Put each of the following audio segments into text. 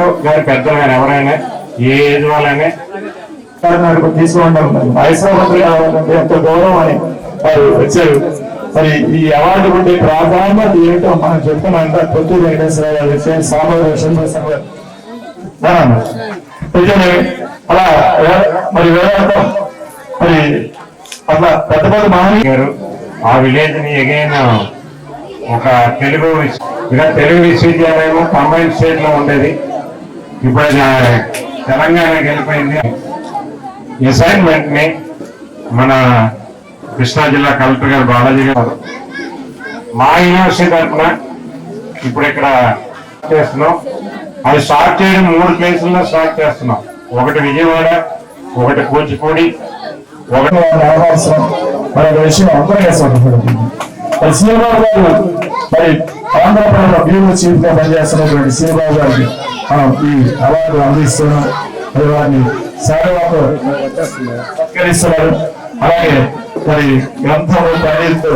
గారు పెద్దలు గారు ఎవరైనా ఏ ఏజ్ వాళ్ళైనా నాకు తీసుకోవడం హైదరాబాద్ కావాలంటే ఎంత గౌరవం అని వారు వచ్చారు. మరి ఈ అవార్డు ఉండే ప్రాధాన్యత ఏమిటో మనం చెప్తున్నాం పొత్తు వెంకటేశ్వర గారు వచ్చారు. సామాజిక శ్రీనివాసరావు నిజమే. అలా మరి వేదాంతం మరి అట్లా పెద్ద పెద్ద మహనీయులు గారు ఆ విలేజ్ని ఎగైన్ ఒక తెలుగు విశ్వ- తెలుగు విశ్వవిద్యాలయం కంబైన్ స్టేట్లో ఉండేది. ఇప్పుడు తెలంగాణకి వెళ్ళిపోయింది. అసైన్మెంట్ని మన కృష్ణా జిల్లా కలెక్టర్ గారు బాలాజీ గారు మా యూనివర్సిటీ తరఫున ఇప్పుడు ఇక్కడ చేస్తున్నాం. అది స్టార్ట్ చేయడం మూడు ప్లేసుల్లో స్టార్ట్ చేస్తున్నాం. ఒకటి విజయవాడ ఒకటి కూచిపూడి ఒకటి మరి ఒక విషయం అందరూ గారు మరి ఆంధ్రప్రదేశ్ బ్యూరో చీఫ్గా పనిచేస్తున్నటువంటి శ్రీబాబు గారికి మనం ఈ అవార్డు అందిస్తున్నాం. మరి వారిని సేవలకు సత్కరిస్తున్నారు. అలాగే మరి గ్రంథంలో పన్నీరుతో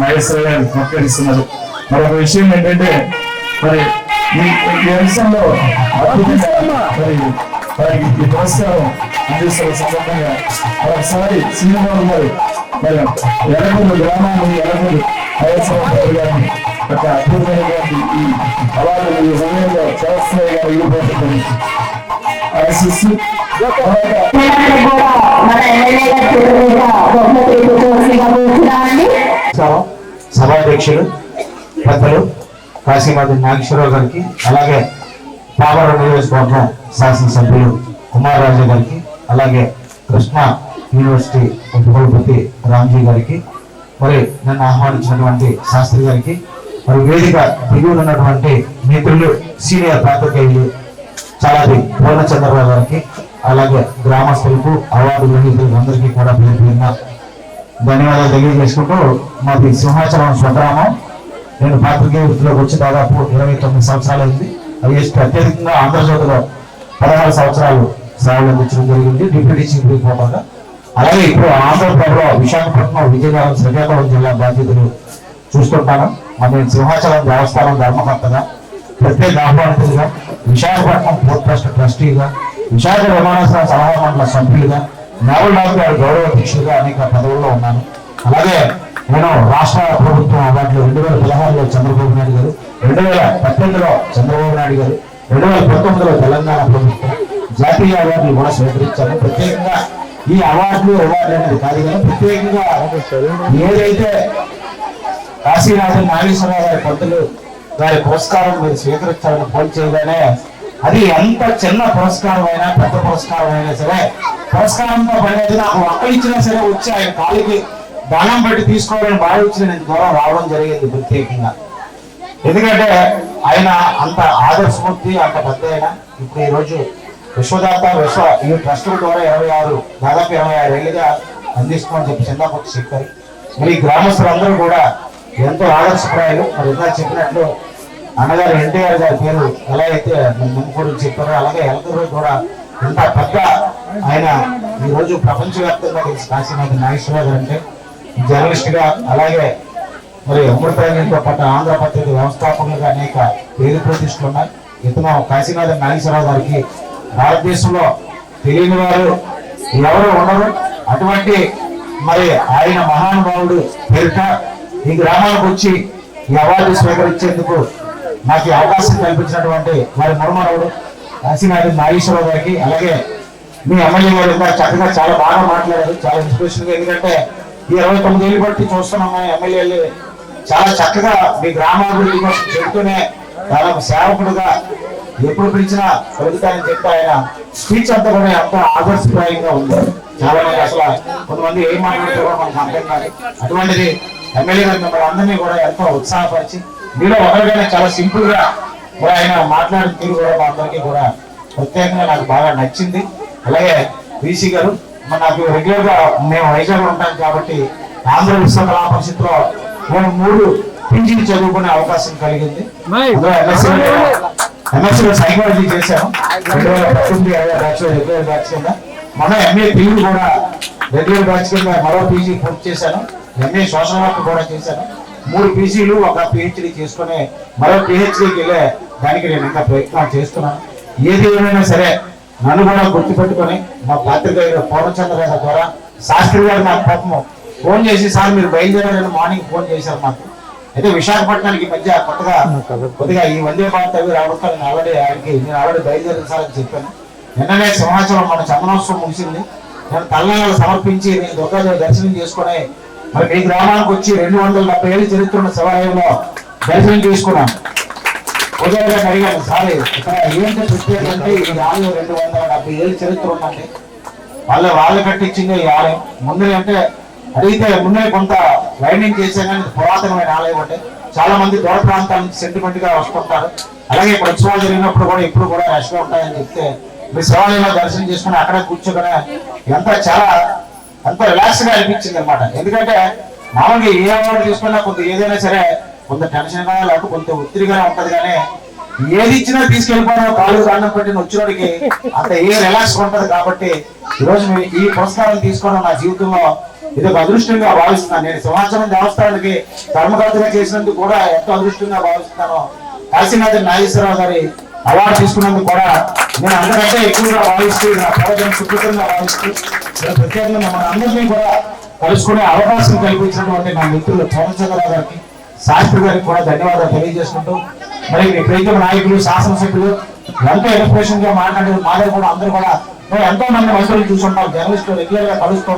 మహేశ్వర గారు సత్కరిస్తున్నారు. మరొక విషయం ఏంటంటే మరి ఈ అంశంలో మరి వారికి ఈ పురస్కారం అందిస్తున్న సందర్భంగా మరొకసారి శ్రీనివాసు గారు మరి ఎలగూరు గ్రామాన్ని ఎలగూరు మహేశ్వర గారిని ఒక అద్భుతమైనటువంటి అవార్డు ఈ సమయంలో చేస్తున్నాయి గారు ఇవ్వబోతుందని ఆశిస్తూ సభాధ్యక్షులు పెద్దలు కాశీమాధి నాగేశ్వరరావు గారికి అలాగే పామర నియోజకవర్గం శాసనసభ్యులు కుమార్ రాజు గారికి అలాగే కృష్ణ యూనివర్సిటీ ఉపకులపతి రామ్జీ గారికి మరి నన్ను ఆహ్వానించినటువంటి శాస్త్రి గారికి మరి వేదిక దిగువన ఉన్నటువంటి మిత్రులు సీనియర్ పాత్రికేయులు చాలా పూర్ణచంద్రరావు గారికి అలాగే గ్రామస్తులకు అవార్డు గ్రహీతులకు అందరికీ కూడా పేరు పేరున ధన్యవాదాలు తెలియజేసుకుంటూ మాది సింహాచలం స్వగ్రామం. నేను పాత్రికేయ వృత్తిలోకి వచ్చి దాదాపు ఇరవై తొమ్మిది సంవత్సరాలు అయింది. ఐఎస్పీ అత్యధికంగా ఆంధ్రజ్యోతిలో పదహారు సంవత్సరాలు సేవలు అందించడం జరిగింది డిప్యూటీ చీఫ్ రిపోర్టర్గా అలాగే ఇప్పుడు ఆంధ్రప్రదేశ్లో విశాఖపట్నం విజయనగరం శ్రీకాకుళం జిల్లా బాధ్యతలు చూస్తుంటాను మరి నేను సింహాచలం దేవస్థానం ధర్మకర్తగా ప్రత్యేక ఆహ్వానితులుగా విశాఖపట్నం పోర్ట్ ట్రస్ట్ ట్రస్టీగా విశాఖ విమానాశ్రయ సలహా మండల సభ్యులుగా నేవల్ డాక్టర్ గారి గౌరవ అధ్యక్షులుగా అనేక పదవుల్లో ఉన్నాను. అలాగే నేను రాష్ట్ర ప్రభుత్వం అవార్డులు రెండు వేల పదహారులో చంద్రబాబు నాయుడు గారు రెండు వేల పద్దెనిమిదిలో చంద్రబాబు నాయుడు గారు రెండు వేల పంతొమ్మిదిలో తెలంగాణ ప్రభుత్వం జాతీయ అవార్డులు కూడా స్వీకరించాను ప్రత్యేకంగా ఈ అవార్డులు అవార్డులు అనేది కాదు కానీ ప్రత్యేకంగా ఏదైతే కాశీనాథన్ నాగేశ్వరరావు గారి పంతులు గారి పురస్కారం మీరు స్వీకరించాలని ఫోన్ చేయగానే అది ఎంత చిన్న పురస్కారం అయినా పెద్ద పురస్కారం అయినా సరే పురస్కారంతో పడేది నాకు ఒక్కలు సరే వచ్చి ఆయన కాలికి దానం పెట్టి తీసుకోవాలని భావించి నేను దూరం రావడం జరిగింది ప్రత్యేకంగా. ఎందుకంటే ఆయన అంత ఆదర్శమూర్తి అంత పెద్ద ఆయన. ఇప్పుడు ఈ రోజు విశ్వదాత విశ్వ ఈ ట్రస్టుల ద్వారా ఇరవై ఆరు దాదాపు ఇరవై ఆరు ఏళ్ళుగా అందిస్తామని చెప్పి చిన్నప్పటి చెప్పారు. మరి గ్రామస్తులందరూ కూడా ఎంతో ఆదర్శప్రాయం. మరి ఇందాక చెప్పినట్లు అన్నగారు ఎన్టీఆర్ గారి పేరు ఎలా అయితే ముందు చెప్పారో అలాగే ఎలకరు కూడా ఎంత పెద్ద ఆయన ఈరోజు ప్రపంచవ్యాప్తంగా తెలిసి కాశీనాథ్ నాగేశ్వరరావు గారు అంటే జర్నలిస్ట్గా అలాగే మరి అమృతాంగంతో పాటు ఆంధ్రపత్రిక వ్యవస్థాపకులుగా అనేక పేరు ప్రతిష్టలు ఉన్నాయి. ఇతను కాశీనాథ నాగేశ్వరరావు గారికి భారతదేశంలో తెలియని వారు ఎవరు ఉండరు. అటువంటి మరి ఆయన మహానుభావుడు పేరిట ఈ గ్రామానికి వచ్చి ఈ అవార్డు స్వీకరించేందుకు నాకు ఈ అవకాశం కల్పించినటువంటి వారి మరుమనవుడు కాశీనాథ నాగేశ్వరరావు గారికి అలాగే మీ ఎమ్మెల్యే గారు ఇంకా చక్కగా చాలా బాగా మాట్లాడారు చాలా ఇన్స్పిరేషన్గా. ఎందుకంటే ఈ ఇరవై తొమ్మిది ఏళ్ళు బట్టి చూస్తున్నాం కానీ ఎమ్మెల్యేలు. చాలా చక్కగా మీ గ్రామాభివృద్ధి కోసం చెబుతూనే దాదాపు సేవకుడుగా ఎప్పుడు పిలిచినా కలుగుతానని చెప్పి ఆయన స్పీచ్ అంతా కూడా ఎంతో ఆదర్శప్రాయంగా ఉంది. చాలా మంది అసలు కొంతమంది ఏం మాట్లాడుతారో మనకు అర్థం కాదు. అటువంటిది ఎమ్మెల్యే గారు మిమ్మల్ని అందరినీ కూడా ఎంతో ఉత్సాహపరిచి మీలో ఒకరిగానే చాలా సింపుల్గా కూడా ఆయన మాట్లాడిన తీరు కూడా మా అందరికీ కూడా ప్రత్యేకంగా నాకు బాగా నచ్చింది. అలాగే బీసీ గారు నాకు రెగ్యులర్గా మేము వైజాగ్లో ఉంటాం కాబట్టి ఆంధ్ర విశ్వకళా పరిషత్లో నేను మూడు పీజీలు చదువుకునే అవకాశం కలిగింది. అందులో MSc ఎంఎస్సీ సైకాలజీ చేశాను రెండు వేల పద్దెనిమిది ఇరవై బ్యాచ్ రెగ్యులర్ బ్యాచ్ కింద. మన ఎంఏ పీజీ కూడా రెగ్యులర్ బ్యాచ్ కింద మరో పీజీ పూర్తి చేశాను. ఎంఏ సోషల్ వర్క్ కూడా చేశాను. మూడు పీజీలు ఒక పిహెచ్డి చేసుకుని మరో పిహెచ్డికి వెళ్ళే దానికి నేను ఇంకా ప్రయత్నం చేస్తున్నాను. ఏది ఏమైనా సరే నన్ను కూడా గుర్తుపెట్టుకొని మా పాత్రికేయులు పూర్ణచంద్ర గారి ద్వారా శాస్త్రి గారు నాకు పాపము ఫోన్ చేసి సార్ మీరు బయలుదేరారని మార్నింగ్ ఫోన్ చేశారు మాకు. అయితే విశాఖపట్నానికి ఈ మధ్య కొత్తగా కొద్దిగా ఈ వందే భారత్ అవి రావడంతో నేను ఆల్రెడీ ఆయనకి నేను ఆల్రెడీ బయలుదేరాను సార్ అని చెప్పాను. నిన్ననే సమాచారం మన చందనోత్సవం ముగిసింది. నేను తల్లాలు సమర్పించి నేను దుర్గాదేవి దర్శనం చేసుకుని మరి మీ గ్రామానికి వచ్చి రెండు వందల డెబ్బై ఏళ్ళు చరిత్ర శివాలయంలో దర్శనం చేసుకున్నాను ఉదయం అడిగాను సార్ ఇక్కడ ఏంటి ప్రత్యేకత అంటే ఈ ఆలయం రెండు వందల డెబ్బై ఏళ్ళు చరిత్ర ఉందండి. వాళ్ళు వాళ్ళు కట్టించింది ఈ ఆలయం. ముందే అంటే అడిగితే ముందే కొంత లైనింగ్ చేసే కానీ పురాతనమైన ఆలయం అంటే చాలా మంది దూర ప్రాంతాల నుంచి సెంటిమెంట్గా వస్తుంటారు. అలాగే ఇక్కడ ఉత్సవాలు జరిగినప్పుడు కూడా ఇప్పుడు కూడా రష్గా ఉంటాయని చెప్తే మీ శివాలయంలో దర్శనం చేసుకుని అక్కడే కూర్చోగానే ఎంత చాలా అంత రిలాక్స్గా అనిపించింది అనమాట ఎందుకంటే మామూలుగా ఏ అవార్డు తీసుకున్నా కొంత ఏదైనా సరే కొంత టెన్షన్గా లేకపోతే కొంత ఒత్తిడిగా ఉంటది కానీ ఏది ఇచ్చినా తీసుకెళ్ళిపోవడం కాలు కాండం పెట్టిన వచ్చినోడికి అంత ఏ రిలాక్స్ ఉంటది కాబట్టి ఈరోజు రోజు ఈ పురస్కారాలు తీసుకోవడం నా జీవితంలో ఇది ఒక అదృష్టంగా భావిస్తున్నాను. నేను సింహాచలం దేవస్థానానికి ధర్మకర్తగా చేసినందుకు కూడా ఎంతో అదృష్టంగా భావిస్తున్నాను. కాశీనాథ్ నాగేశ్వరరావు గారి అవార్డు తీసుకున్నందుకు కూడా నేను అందరికంటే ఎక్కువగా భావిస్తూ నా ప్రయోజనం సుకృతంగా భావిస్తూ ప్రత్యేకంగా మన అందరినీ కూడా కలుసుకునే అవకాశం కల్పించినటువంటి నా మిత్రులు చంద్రచంద్రరావు గారికి శాస్త్రి గారికి కూడా ధన్యవాదాలు తెలియజేసుకుంటూ మరి మీ ప్రీతం నాయకులు శాసనసభ్యులు ఎంతో ఇన్స్పిరేషన్గా మాట్లాడే మా దగ్గర కూడా అందరూ కూడా మేము ఎంతో మంది మంత్రులు చూసుంటాం జర్నలిస్టులు రెగ్యులర్గా కలుస్తూ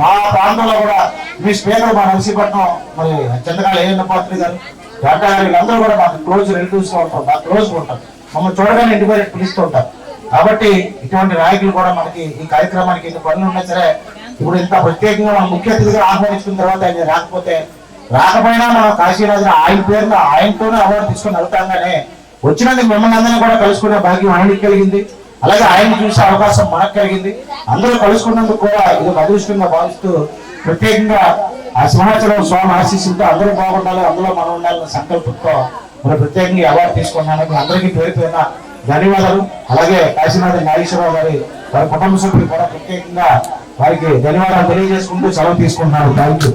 మా ప్రాంతంలో కూడా మీ స్పీకర్ మా నరసీపట్నం మరి చంద్రకాల ఏఎన్ పాత్రి గారు డాక్టర్ గారు వీళ్ళందరూ కూడా మాకు క్లోజ్ రిలేటివ్స్గా ఉంటారు బాగా క్లోజ్ ఉంటాం ఉంటారు. మమ్మల్ని చూడగానే ఇంటి పిలుస్తూ ఉంటారు కాబట్టి ఇటువంటి నాయకులు కూడా మనకి ఈ కార్యక్రమానికి ఎన్ని పనులు ఉన్నా సరే ఇప్పుడు ఇంత ప్రత్యేకంగా మనం ముఖ్య అతిథిగా ఆహ్వానించుకున్న తర్వాత ఆయన రాకపోతే రాకపోయినా మనం కాశీరాజు ఆయన పేరున ఆయనతోనే అవార్డు తీసుకుని వెళ్తాగానే వచ్చినందుకు మిమ్మల్ని అందరినీ కూడా కలుసుకునే భాగ్యం ఆయనకి కలిగింది. అలాగే ఆయన చూసే అవకాశం మనకు కలిగింది. అందరూ కలుసుకున్నందుకు కూడా ఇది అదృష్టంగా భావిస్తూ ప్రత్యేకంగా ఆ సింహాచలం స్వామి ఆశీస్సులతో అందరూ బాగుండాలి అందులో మనం ఉండాలన్న సంకల్పంతో మరి ప్రత్యేకంగా అవార్డు తీసుకున్నాను. అందరికీ పేరు పేరున ధన్యవాదాలు. అలాగే కాశీనాథ నాగేశ్వరరావు గారి వారి కుటుంబ సభ్యులు కూడా ప్రత్యేకంగా వారికి ధన్యవాదాలు తెలియజేసుకుంటూ సెలవు తీసుకుంటున్నారు థ్యాంక్ యూ